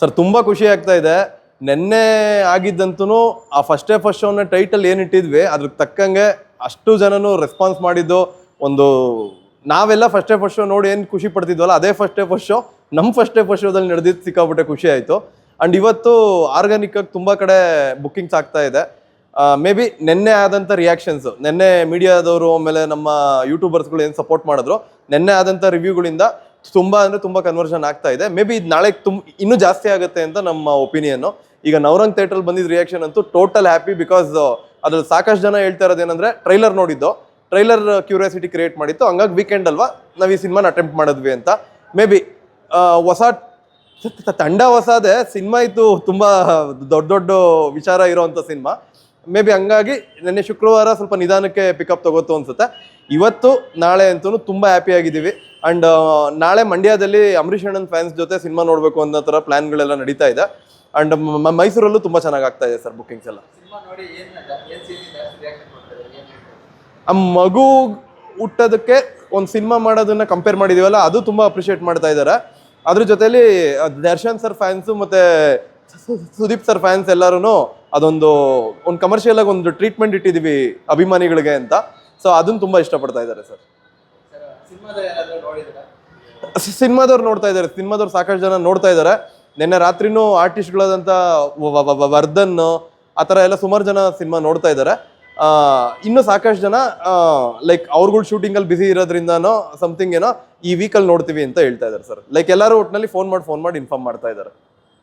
Sir ತುಂಬಾ ಖುಷಿ ಆಗ್ತಾ ಇದೆ. ನೆನ್ನೆ ಆಗಿದ್ದಂತೂ ಆ ಫಸ್ಟ್ ಡೇ ಫಸ್ಟ್ ಶೋನ ಟೈಟಲ್ ಏನಿಟ್ಟಿದ್ವಿ ಅದ್ರ ತಕ್ಕಂಗೆ ಅಷ್ಟು ಜನನು ರೆಸ್ಪಾನ್ಸ್ ಮಾಡಿದ್ದು ಒಂದು ನಾವೆಲ್ಲ ಫಸ್ಟ್ ಏ ಫಸ್ಟ್ ಶೋ ನೋಡಿ ಏನು ಖುಷಿ ಪಡ್ತಿದ್ವಲ್ಲ ಅದೇ ಫಸ್ಟ್ ಡೇ ಫಸ್ಟ್ ಶೋ ನಮ್ಮ ಫಸ್ಟ್ ಫಸ್ಟ್ ಶೋದಲ್ಲಿ ನಡೆದಿದ್ದು ಸಿಕ್ಕಾಪಟ್ಟೆ ಖುಷಿ ಆಯಿತು. ಆ್ಯಂಡ್ ಇವತ್ತು ಆರ್ಗಾನಿಕ್ ಆಗಿ ತುಂಬ ಕಡೆ ಬುಕ್ಕಿಂಗ್ಸ್ ಆಗ್ತಾ ಇದೆ. ಮೇ ಬಿ ನಿನ್ನೆ ಆದಂಥ ರಿಯಾಕ್ಷನ್ಸ್ ನಿನ್ನೆ ಮೀಡಿಯಾದವರು ಆಮೇಲೆ ನಮ್ಮ ಯೂಟ್ಯೂಬರ್ಸ್ಗಳು ಏನು ಸಪೋರ್ಟ್ ಮಾಡಿದ್ರು, ನಿನ್ನೆ ಆದಂಥ ರಿವ್ಯೂಗಳಿಂದ ತುಂಬ ಅಂದರೆ ತುಂಬ ಕನ್ವರ್ಷನ್ ಆಗ್ತಾ ಇದೆ. ಮೇ ಬಿ ಇದು ನಾಳೆ ತುಂಬ ಇನ್ನೂ ಜಾಸ್ತಿ ಆಗುತ್ತೆ ಅಂತ ನಮ್ಮ ಒಪಿನಿಯನ್ನು ಈಗ ನವರಂಗ್ ಥಿಯೇಟ್ರಲ್ಲಿ ಬಂದಿದ್ದ ರಿಯಾಕ್ಷನ್ ಅಂತೂ ಟೋಟಲ್ ಹ್ಯಾಪಿ ಬಿಕಾಸ್ ಅದ್ರಲ್ಲಿ ಸಾಕಷ್ಟು ಜನ ಹೇಳ್ತಾ ಇರೋದೇನೆಂದರೆ ಟ್ರೈಲರ್ ನೋಡಿದ್ದು. ಟ್ರೈಲರ್ ಕ್ಯೂರಿಯಾಸಿಟಿ ಕ್ರಿಯೇಟ್ ಮಾಡಿತ್ತು. ಹಂಗಾಗಿ ವೀಕೆಂಡ್ ಅಲ್ವಾ, ನಾವು ಈ ಸಿನಿಮಾನ ಅಟೆಂಪ್ಟ್ ಮಾಡಿದ್ವಿ ಅಂತ. ಮೇ ಬಿ ಹೊಸ ತಂಡ ಹೊಸದೇ ಸಿನಿಮಾ ಇತ್ತು ತುಂಬ ದೊಡ್ಡ ದೊಡ್ಡ ವಿಚಾರ ಇರೋವಂಥ ಸಿನಿಮಾ ಮೇ ಬಿ ಹಂಗಾಗಿ ನಿನ್ನೆ ಶುಕ್ರವಾರ ಸ್ವಲ್ಪ ನಿಧಾನಕ್ಕೆ ಪಿಕಪ್ ತಗೋತು ಅನ್ಸುತ್ತೆ. ಇವತ್ತು ನಾಳೆ ಅಂತೂ ತುಂಬ ಹ್ಯಾಪಿ ಆಗಿದ್ದೀವಿ. ಆ್ಯಂಡ್ ನಾಳೆ ಮಂಡ್ಯದಲ್ಲಿ ಅಂಬರೀಷ್ ಅಣ್ಣನ್ ಫ್ಯಾನ್ಸ್ ಜೊತೆ ಸಿನಿಮಾ ನೋಡಬೇಕು ಅನ್ನೋ ಥರ ಪ್ಲ್ಯಾನ್ಗಳೆಲ್ಲ ನಡೀತಾ ಇದೆ. ಆ್ಯಂಡ್ ಮೈಸೂರಲ್ಲೂ ತುಂಬ ಚೆನ್ನಾಗಿ ಆಗ್ತಾ ಇದೆ ಸರ್ ಬುಕ್ಕಿಂಗ್ಸ್ ಎಲ್ಲ. ಆ ಮಗು ಹುಟ್ಟೋದಕ್ಕೆ ಒಂದು ಸಿನಿಮಾ ಮಾಡೋದನ್ನ ಕಂಪೇರ್ ಮಾಡಿದೀವಲ್ಲ ಅದು ತುಂಬ ಅಪ್ರಿಷಿಯೇಟ್ ಮಾಡ್ತಾ ಇದ್ದಾರೆ ಅದ್ರ ಜೊತೆಲಿ ಅಹ್, ದರ್ಶನ್ ಸರ್ ಫ್ಯಾನ್ಸು ಮತ್ತು ಸುದೀಪ್ ಸರ್ ಫ್ಯಾನ್ಸ್ ಎಲ್ಲರೂ ಅದೊಂದು ಒಂದು ಕಮರ್ಷಿಯಲ್ ಆಗಿ ಒಂದು ಟ್ರೀಟ್ಮೆಂಟ್ ಇಟ್ಟಿದೀವಿ ಅಭಿಮಾನಿಗಳಿಗೆ ಅಂತ. ಸೊ ಅದನ್ನ ತುಂಬ ಇಷ್ಟಪಡ್ತಾ ಇದ್ದಾರೆ ಸರ್. ಸರ್ ಸಿನಿಮಾದ ಸಿನಿಮಾದವ್ರು ನೋಡ್ತಾ ಇದ್ದಾರೆ. ಸಿನಿಮಾದವ್ರು ಸಾಕಷ್ಟು ಜನ ನೋಡ್ತಾ ಇದ್ದಾರೆ. ನಿನ್ನೆ ರಾತ್ರಿನೂ ಆರ್ಟಿಸ್ಟ್ಗಳಾದಂಥ ವರ್ಧನ್ ಆ ಥರ ಎಲ್ಲ ಸುಮಾರು ಜನ ಸಿನಿಮಾ ನೋಡ್ತಾ ಇದ್ದಾರೆ. ಇನ್ನೂ ಸಾಕಷ್ಟು ಜನ ಲೈಕ್ ಅವ್ರುಗಳು ಶೂಟಿಂಗಲ್ಲಿ ಬಿಸಿ ಇರೋದ್ರಿಂದನೋ ಸಮಥಿಂಗ್ ಏನೋ ಈ ವೀಕಲ್ಲಿ ನೋಡ್ತೀವಿ ಅಂತ ಹೇಳ್ತಾ ಇದ್ದಾರೆ ಸರ್. ಲೈಕ್ ಎಲ್ಲರೂ ಒಟ್ಟಿನಲ್ಲಿ ಫೋನ್ ಮಾಡಿ ಫೋನ್ ಮಾಡಿ ಇನ್ಫಾರ್ಮ್ ಮಾಡ್ತಾ ಇದ್ದಾರೆ.